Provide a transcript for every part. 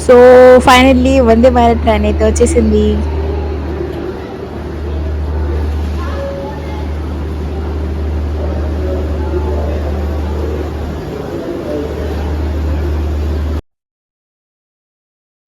So finally Vande Bharat train అయితే వచ్చేసింది.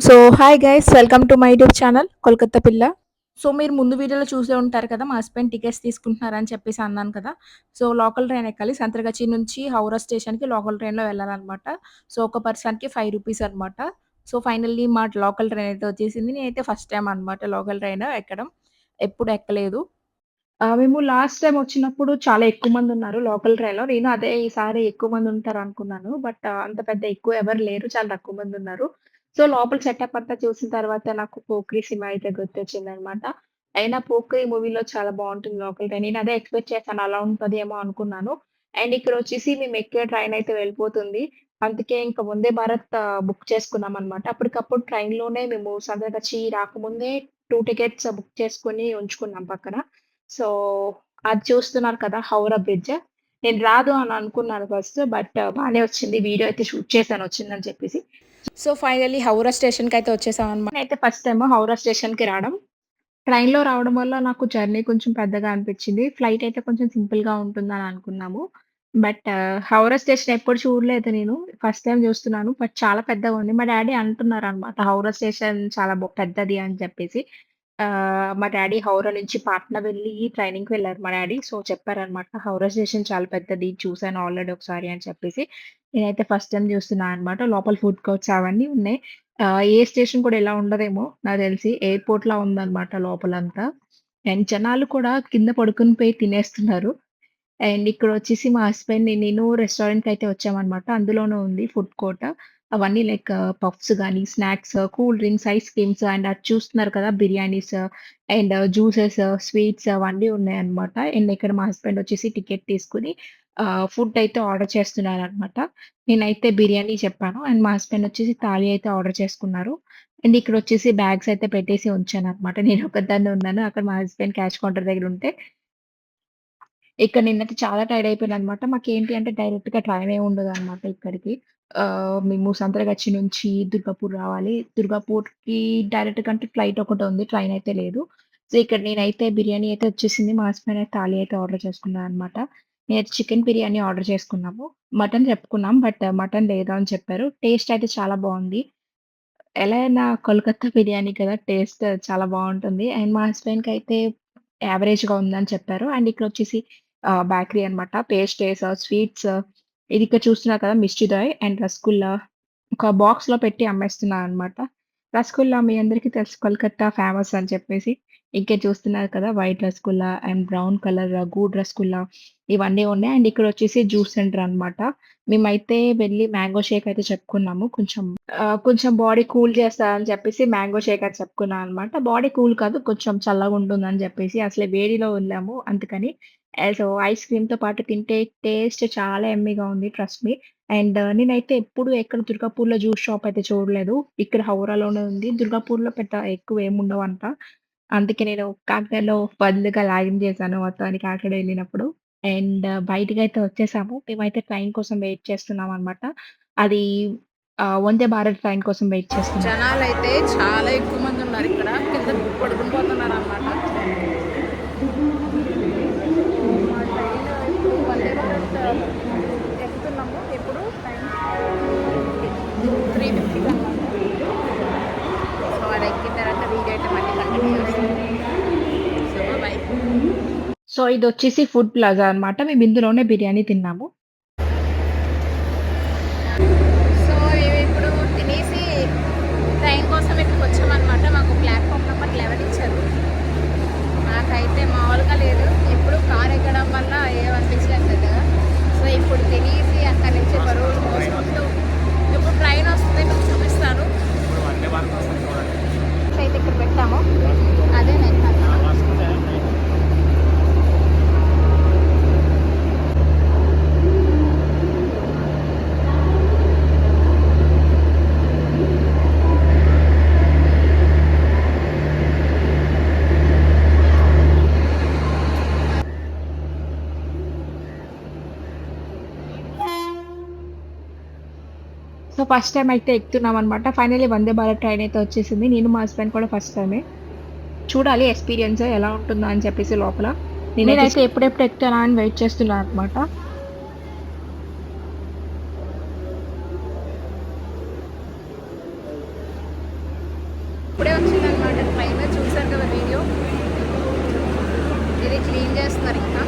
So hi guys welcome to my YouTube channel Kolkata పిల్ల so మీరు ముందు వీడియోలో చూసే ఉంటారు కదా మా హస్బెండ్ టికెట్స్ తీసుకుంటున్నారని చెప్పేసి అన్నాను కదా. సో లోకల్ ట్రైన్ ఎక్కాలి. సంతరగచ్చి నుంచి హౌరా స్టేషన్కి లోకల్ ట్రైన్లో వెళ్ళాలన్నమాట. సో ఒక పర్సన్కి ఫైవ్ రూపీస్ అనమాట సో ఫైనల్లీ మా లోకల్ ట్రైన్ అయితే వచ్చేసింది నేనైతే ఫస్ట్ టైం అనమాట లోకల్ ట్రైన్ ఎక్కడం ఎప్పుడు ఎక్కలేదు మేము లాస్ట్ టైం వచ్చినప్పుడు చాలా ఎక్కువ మంది ఉన్నారు లోకల్ ట్రైన్‌లో. నేను అదే ఈసారి ఎక్కువ మంది ఉంటారు అనుకున్నాను బట్ అంత పెద్ద ఎక్కువ ఎవరు లేరు. చాలా తక్కువ మంది ఉన్నారు. సో, లోపల సెటప్ అంతా చూసిన తర్వాత నాకు పోక్రీ సినిమా అయితే గుర్తొచ్చిందనమాట. అయినా పోక్రీ మూవీలో చాలా బాగుంటుంది లోకల్ ట్రైన్. నేను అదే ఎక్స్‌పెక్ట్ చేశాను. అలా ఉంటుందేమో అనుకున్నాను. అండ్ ఇక్కడ వచ్చేసి మేము ఎక్కే ట్రైన్ అయితే వెళ్ళిపోతుంది. అందుకే ఇంక 'వందే భారత్' బుక్ చేసుకున్నామనమాట. అప్పటికప్పుడు ట్రైన్‌లోనే మేము సందగచ్చి రాకముందే 2 టికెట్స్ బుక్ చేసుకొని ఉంచుకున్నాం పక్కన. సో, అది చూస్తున్నారు కదా! హౌరా బ్రిడ్జ్. నేను రాదు అని అనుకున్నాను ఫస్ట్. బట్ బానే వచ్చింది. వీడియో అయితే షూట్ చేశాను వచ్చిందని చెప్పేసి. సో, ఫైనల్లీ హౌరా స్టేషన్‌కయితే వచ్చేసామనమాట. నేనైతే ఫస్ట్ టైమ్ హౌరా స్టేషన్‌కి రావడం. ట్రైన్‌లో రావడం వల్ల నాకు జర్నీ కొంచెం పెద్దగా అనిపిచ్చింది. ఫ్లైట్ అయితే కొంచెం సింపుల్‌గా ఉంటుందని అనుకున్నాము. బట్ హౌరా స్టేషన్ ఎప్పుడు చూడలేదు నేను. ఫస్ట్ టైమ్ చూస్తున్నాను. బట్ చాలా పెద్దగా ఉంది. మా డ్యాడీ అంటున్నారనమాట హౌరా స్టేషన్ చాలా బొ పెద్దది అని చెప్పేసి. ఆహ్, మా డ్యాడీ హౌరా నుంచి పాట్నా వెళ్ళి ట్రైనింగ్‌కి వెళ్ళారు మా డ్యాడీ. సో, చెప్పారనమాట. హౌరా స్టేషన్ చాలా పెద్దది. చూసాను ఆల్రెడీ ఒకసారి అని చెప్పేసి. నేనైతే ఫస్ట్ టైమ్ చూస్తున్నా అనమాట. లోపల ఫుడ్ కోర్ట్స్ అవన్నీ ఉన్నాయి. ఆహ్, ఏ స్టేషన్ కూడా ఇలా ఉండదేమో నాకు తెలిసి. ఎయిర్‌పోర్ట్‌లా ఉందనమాట లోపలంతా. అండ్ జనాలు కూడా కింద పడుకొని పోయి తినేస్తున్నారు. అండ్ ఇక్కడ వచ్చేసి మా హస్బెండ్, నేను రెస్టారెంట్‌కయితే వచ్చామన్నమాట అందులోనే ఉంది ఫుడ్ కోర్ట్. అవన్నీ లైక్ పఫ్స్ కానీ snacks, cool drinks, ice creams and అది చూస్తున్నారు కదా! బిర్యానీస్ అండ్ జ్యూసెస్, స్వీట్స్ అవన్నీ ఉన్నాయన్నమాట. అండ్ ఇక్కడ మా హస్బెండ్ వచ్చేసి టికెట్ తీసుకొని ఫుడ్ అయితే ఆర్డర్ చేస్తున్నారనమాట. నేనైతే బిర్యానీ చెప్పాను. అండ్ మా హస్బెండ్ వచ్చేసి థాలీ అయితే ఆర్డర్ చేసుకున్నారు. అండ్ ఇక్కడ వచ్చేసి బ్యాగ్స్ అయితే పెట్టేసి ఉంచాను అనమాట నేను ఒక్కదాన్నే ఉన్నాను. అక్కడ మా హస్బెండ్ క్యాష్ కౌంటర్ దగ్గర ఉంటే ఇక్కడ నేనైతే చాలా టైర్డ్ అయిపోయాననమాట. మాకేంటి అంటే డైరెక్ట్‌గా ట్రైనే ఉండదనమాట ఇక్కడికి. ఆహ్, మేము సంతరగచ్చి నుంచి దుర్గాపూర్ రావాలి. దుర్గాపూర్‌కి డైరెక్ట్‌గా అంటే ఫ్లైట్ ఒకటే ఉంది. ట్రైన్ అయితే లేదు. సో, ఇక్కడ నేనైతే బిర్యానీ అయితే వచ్చేసింది. మా హస్బెండ్ అయితే థాలీ అయితే ఆర్డర్ చేసుకున్నాను అనమాట. నేనైతే చికెన్ బిర్యానీ ఆర్డర్ చేసుకున్నాము. మటన్ చెప్పుకున్నాం. బట్ మటన్ లేదు అని చెప్పారు. టేస్ట్ అయితే చాలా బాగుంది ఎలా అయినా కోల్‌కత్తా బిర్యానీ కదా! టేస్ట్ చాలా బావుంటుంది. అండ్ మా హస్బెండ్‌కయితే యావరేజ్‌గా ఉందని చెప్పారు. అండ్ ఇక్కడొచ్చేసి వచ్చేసి బేకరీ అనమాట. పేస్ట్రీస్, స్వీట్స్ ఇది ఇక్కడ చూస్తున్నారు కదా! మిస్టీ అండ్ రసగుల్లా ఒక బాక్స్‌లో పెట్టి అమ్మేస్తున్నారు అనమాట రసగుల్లా మీ అందరికీ తెలుసు కలకత్తా ఫేమస్ అని చెప్పేసి. ఇంకే చూస్తున్నారు కదా! White rasgulla and brown colour గూడ్ rasgulla ఇవన్నీ ఉన్నాయి. అండ్ ఇక్కడ వచ్చేసి జ్యూస్ సెంటర్ అనమాట. మేమైతే వెళ్ళి మ్యాంగో షేక్ అయితే చెప్పుకున్నాము. కొంచెం కొంచెం బాడీ కూల్ చేస్తదని చెప్పేసి మ్యాంగో షేక్ అయితే చెప్పుకున్నాం అనమాట. బాడీ కూల్ కాదు కొంచెం చల్లగా ఉంటుందని చెప్పేసి. అసలే వేడిలో వెళ్ళాము అందుకని. సో, ఐస్ క్రీమ్‌తో పాటు తింటే టేస్ట్ చాలా యమ్మీగా ఉంది ట్రస్ట్ మీ. అండ్ నేనైతే ఎప్పుడు ఎక్కడ దుర్గాపూర్‌లో జ్యూస్ షాప్ అయితే చూడలేదు. ఇక్కడ హౌరాలోనే ఉంది. దుర్గాపూర్‌లో పెద్ద ఎక్కువ ఏముండవు అంట అందుకే నేను కాకినాడలో బదులుగా లాగిన్ చేశాను మొత్తానికి అక్కడ వెళ్ళినప్పుడు. అండ్ బయటికైతే వచ్చేసాము. మేమైతే ట్రైన్ కోసం వెయిట్ చేస్తున్నామనమాట. అది ఆహ్, వందే భారత్ ట్రైన్ కోసం వెయిట్ చేస్తున్నాం. జనాలైతే చాలా ఎక్కువ మంది ఉన్నారు ఇక్కడ. కింద పడుకొని సో, ఇది వచ్చేసి ఫుడ్ ప్లాజా అనమాట. మేము ఇందులోనే బిర్యానీ తిన్నాము. సో, మేమిప్పుడు తినేసి ట్రైన్ కోసం ఇక్కడికి వచ్చామనమాట. మాకు ప్లాట్‌ఫామ్ నెంబర్ 11 ఇచ్చారు. నాకైతే మామూలుగా లేదు. ఎప్పుడు కార్ ఎక్కడం వల్ల ఏమనిపించలేదు పెద్దగా. సో, ఇప్పుడు తినేసి అక్కడి నుంచి బరువులు మోసుకుంటూ ఇప్పుడు ట్రైన్ వస్తుంది మీకు చూపిస్తాను. అయితే ఇక్కడ పెట్టాము. అదే నేను ఫస్ట్ టైమ్ అయితే ఎక్కుతున్నామనమాట. ఫైనల్లీ వందే భారత్ ట్రైన్ అయితే వచ్చేసింది. నేను మా హస్బెండ్ కూడా ఫస్ట్ టైమే. చూడాలి ఎక్స్‌పీరియన్స్ ఎలా ఉంటుందో అని చెప్పేసి లోపల. నేనైతే ఎప్పుడెప్పుడు ఎక్కుతానా అని వెయిట్ చేస్తున్నాను అనమాట. ఇప్పుడే వచ్చిందనమాట ట్రైన్ చూసారు కదా వీడియో ఇది క్లీన్ చేస్తున్నారు ఇంకా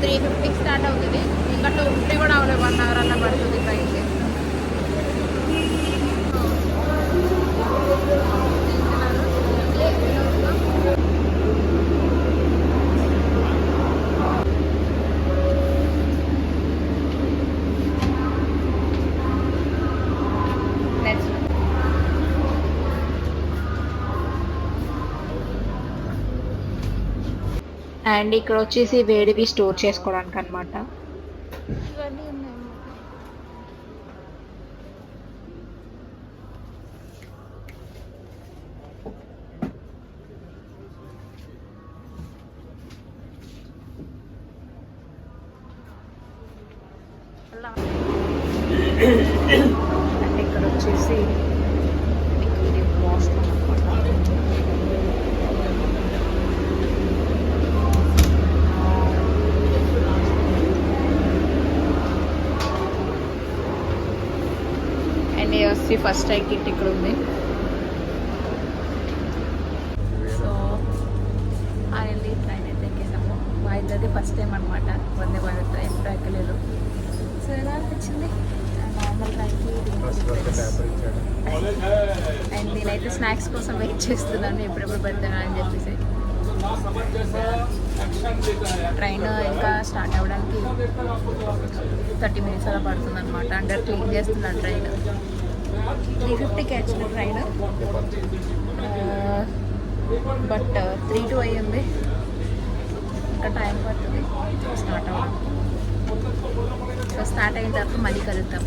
త్రీ ఫిఫ్టీకి స్టార్ట్ అవుతుంది ఇంకా టూ ఫిఫ్టీ కూడా అవ్వలేదు వన్ అవర్ అలా పడుతుంది ట్రైన్కి అండ్ ఇక్కడ వచ్చేసి వేడివి స్టోర్ చేసుకోవడానికి అనమాట. ఇక్కడ వచ్చేసి మీకు ఇది వాష్రూమ్ అనమాట. వచ్చేసి ఇది ఫస్ట్ టైం కిట్ ఇక్కడ ఉంది. సో ఫైనల్లీ ట్రైన్ అయితే ఎక్కేసాము. మా ఇద్దరిది ఫస్ట్ టైం అనమాట వందే భారత్ ఎప్పుడు ఎక్కలేదు. సో ఎలా అనిపించింది? నార్మల్ ట్రైన్కి అండ్ నేనైతే స్నాక్స్ కోసం వెయిట్ చేస్తున్నాను. ఎప్పుడెప్పుడు పెడతాను అని చెప్పేసి. ట్రైన్ ఇంకా స్టార్ట్ అవ్వడానికి థర్టీ మినిట్స్ అలా పడుతుంది అనమాట అంటే క్లీన్ చేస్తున్నారు ట్రైన్. త్రీ ఫిఫ్టీకి వచ్చిన ట్రైన్. బట్ త్రీ టూ అయ్యింది. ఇంకా టైం పడుతుంది. స్టార్ట్ అవ్వాలి. సో స్టార్ట్ అయిన తర్వాత మళ్ళీ కలుద్దాం.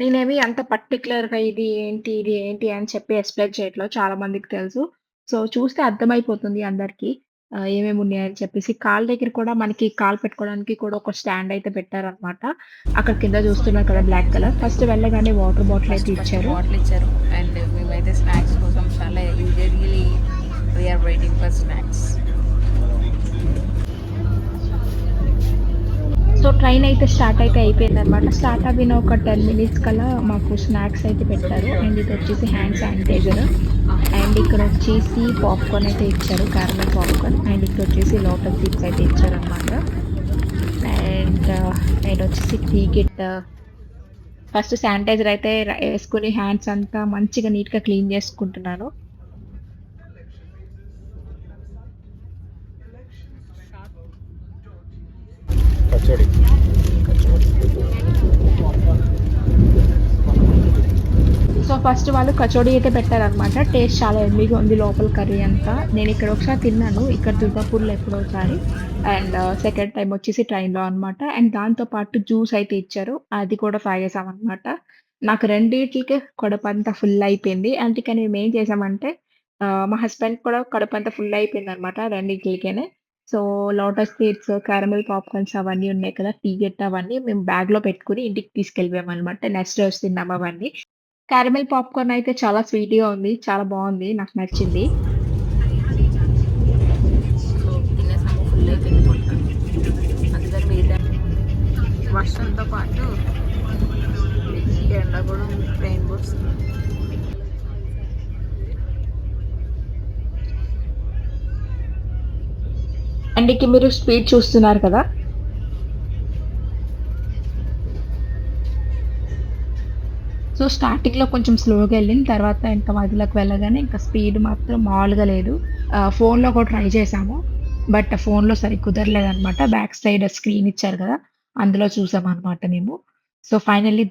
నేనేమి అంత పర్టిక్యులర్‌గా ఇది ఏంటి, ఇది ఏంటి అని చెప్పి ఎక్స్‌ప్లెయిన్ చేయట్లేదు. చాలా మందికి తెలుసు. సో, చూస్తే అర్థమైపోతుంది అందరికీ. ఆహ్, ఏమేమి ఉన్నాయని చెప్పేసి. కాళ్ళ దగ్గర కూడా మనకి కాలు పెట్టుకోవడానికి కూడా ఒక స్టాండ్ అయితే పెట్టారనమాట. అక్కడ కింద చూస్తున్నారు కదా బ్లాక్ కలర్. ఫస్ట్ వెళ్ళగానే వాటర్ బాటిల్ అయితే ఇచ్చారు. బాటిల్ ఇచ్చారు అండ్ మేమైతే స్నాక్స్ కోసం చాలా easily we're waiting for snacks so, train అయితే స్టార్ట్ అయితే అయిపోయింది అనమాట స్టార్ట్ అవ్విన ఒక 10 మినిట్స్ కల్లా మాకు స్నాక్స్ అయితే పెట్టారు. అండ్ ఇది వచ్చేసి హ్యాండ్ శానిటైజర్. అండ్ ఇక్కడ వచ్చేసి పాప్‌కార్న్ అయితే ఇచ్చారు. Caramel popcorn. అండ్ ఇక్కడ వచ్చేసి లోటస్ సీడ్స్ అయితే ఇచ్చారనమాట. అండ్ అండ్ వచ్చేసి టీ కిట్. ఫస్ట్ శానిటైజర్ అయితే వేసుకుని హ్యాండ్స్ అంతా మంచిగా నీట్‌గా క్లీన్ చేసుకుంటున్నాను. కచోడి సో, ఫస్ట్ వాళ్ళు కచోడీ అయితే పెట్టారనమాట. టేస్ట్ చాలా యమ్మీగా ఉంది లోపల కర్రీ అంతా. నేను ఇక్కడ ఒకసారి తిన్నాను. ఇక్కడ దుర్గాపూర్‌లో ఎప్పుడో ఒకసారి. అండ్ uh, సెకండ్ టైం వచ్చేసి ట్రైన్‌లో అనమాట. అండ్ దాంతో పాటు జ్యూస్ అయితే ఇచ్చారు. అది కూడా తాగేసామనమాట. నాకు రెండిట్లికే అంతా ఫుల్ అయిపోయింది. అందుకని మేమేం చేసామంటే uh, మా హస్బెండ్ కూడా కడుపంతా ఫుల్ అయిపోయింది అనమాట రెండిట్లికేనే. So, lotus seeds, caramel popcorns అవన్నీ ఉన్నాయి కదా! టీ గెట్ అవన్నీ మేము బ్యాగ్‌లో పెట్టుకొని ఇంటికి తీసుకెళ్ళిపోయామనమాట. నెక్స్ట్ రోజు తిన్నాం అవన్నీ. క్యారమెల్ పాప్‌కార్న్ అయితే చాలా స్వీట్‌గా ఉంది. చాలా బాగుంది నాకు నచ్చింది. అండ్ మీరు స్పీడ్ చూస్తున్నారు కదా! సో, స్టార్టింగ్‌లో కొంచెం స్లోగా వెళ్ళింది తర్వాత ఇంకా మధ్యలోకి వెళ్ళగానే ఇంకా స్పీడ్ మాత్రం మామూలుగా లేదు. ఫోన్‌లో కూడా ట్రై చేసాము బట్ ఫోన్‌లో సరి కుదరలేదనమాట. బ్యాక్ సైడ్ స్క్రీన్ ఇచ్చారు కదా! అందులో చూసామనమాట మేము. సో, ఫైనల్లీ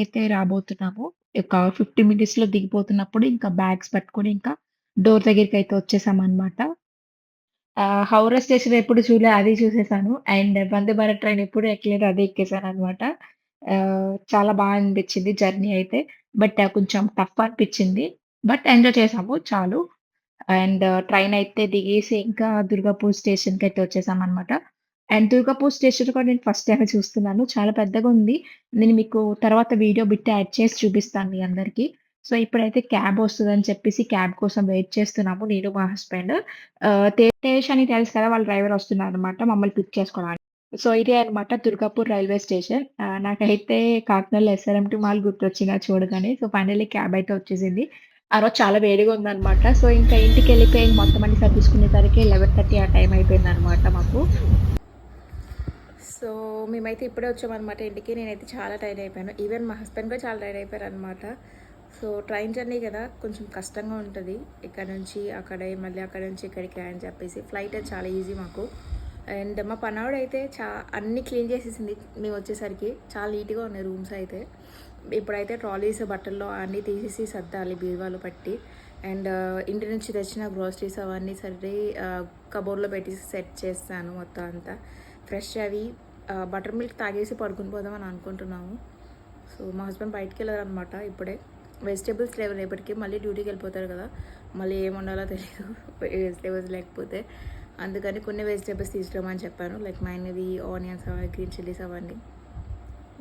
అయితే రాబోతున్నాము. ఒక 50 మినిట్స్‌లో దిగిపోతున్నప్పుడు ఇంకా బ్యాగ్స్ పట్టుకొని ఇంకా డోర్ దగ్గరికి అయితే వచ్చేసామన్నమాట హౌరా స్టేషన్ ఎప్పుడు చూలే అది చూసేసాను. అండ్ వందే భారత్ ట్రైన్ ఎప్పుడు ఎక్కలేదు అది ఎక్కేసాను అనమాట చాలా బాగా అనిపించింది జర్నీ అయితే. బట్ కొంచెం టఫ్ అనిపించింది. బట్ ఎంజాయ్ చేసాము చాలు. అండ్ ట్రైన్ అయితే దిగేసి ఇంకా దుర్గాపూర్ స్టేషన్కి అయితే వచ్చేసాం అనమాట అండ్ దుర్గాపూర్ స్టేషన్ కూడా నేను ఫస్ట్ టైం చూస్తున్నాను. చాలా పెద్దగా ఉంది. నేను మీకు తర్వాత వీడియో బిట్ యాడ్ చేసి చూపిస్తాను మీ అందరికీ సో, ఇప్పుడైతే క్యాబ్ వస్తుందని చెప్పేసి క్యాబ్ కోసం వెయిట్ చేస్తున్నాము నేను, మా హస్బెండ్. తేజ్ అని తెలుసు కదా! వాళ్ళ డ్రైవర్ వస్తున్నారనమాట మమ్మల్ని పిక్ చేసుకోవడానికి. సో, ఇదే అనమాట దుర్గాపూర్ రైల్వే స్టేషన్. నాకైతే కాకినాడలో ఎస్ఆర్ఎంటీ మాల్ గుర్తొచ్చింది చూడగానే. సో, ఫైనల్లీ క్యాబ్ అయితే వచ్చేసింది. ఆ రోజు చాలా వేడిగా ఉందనమాట. సో, ఇంకా ఇంటికి వెళ్ళిపోయి మొత్తం అన్ని సర్దుకునేసరికి లెవెన్ థర్టీ ఆ టైం అయిపోయింది అనమాట మాకు. సో, మేమైతే ఇప్పుడే వచ్చామనమాట ఇంటికి. నేనైతే చాలా టైర్డ్ అయిపోయాను. ఈవెన్ మా హస్బెండ్ కూడా చాలా టైర్డ్ అయిపోయారనమాట. సో, ట్రైన్ జర్నీ కదా! కొంచెం కష్టంగా ఉంటుంది ఇక్కడ నుంచి అక్కడే, మళ్ళీ అక్కడ నుంచి ఇక్కడికి అని చెప్పేసి. ఫ్లైట్ అది చాలా ఈజీ మాకు. అండ్ మా పనావిడైతే చా అన్నీ క్లీన్ చేసేసింది మేము వచ్చేసరికి. చాలా నీట్‌గా ఉన్నాయి రూమ్స్ అయితే. ఇప్పుడైతే ట్రాలీస్, బట్టల్లో అన్నీ తీసేసి సర్దాలి బీరువాలు పట్టి. అండ్ ఇంటి నుంచి తెచ్చిన గ్రోసరీస్ అవన్నీ సరే కబోర్డ్‌లో పెట్టేసి సెట్ చేస్తాను మొత్తం అంతా. ఫ్రెష్ అవి బటర్ మిల్క్ తాగేసి పడుకొని పోదామని అనుకుంటున్నాము. సో, మా హస్బెండ్ బయటికెళ్ళారనమాట ఇప్పుడే. వెజిటేబుల్స్ లేవు మళ్ళీ మళ్ళీ డ్యూటీకెళ్ళిపోతారు కదా! మళ్ళీ ఏం వండాలో తెలియదు వెజిటేబుల్స్ లేకపోతే. అందుకని కొన్ని వెజిటేబుల్స్ తీసుకురామని చెప్పాను. లైక్ మైనవి, ఆనియన్స్, అవన్నీ గ్రీన్ చిల్లీస్ అవన్నీ.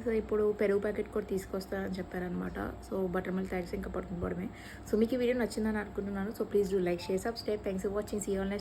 సో, ఇప్పుడు పెరుగు ప్యాకెట్ కూడా తీసుకొస్తానని చెప్పారనమాట. సో, బటర్ మిల్క్ థ్యాంక్స్ ఇంకా పడుకొని పోవడమే. సో, మీకు ఈ వీడియో నచ్చిందని అనుకుంటున్నాను. So, please do like, share, subscribe. Thanks for watching. See online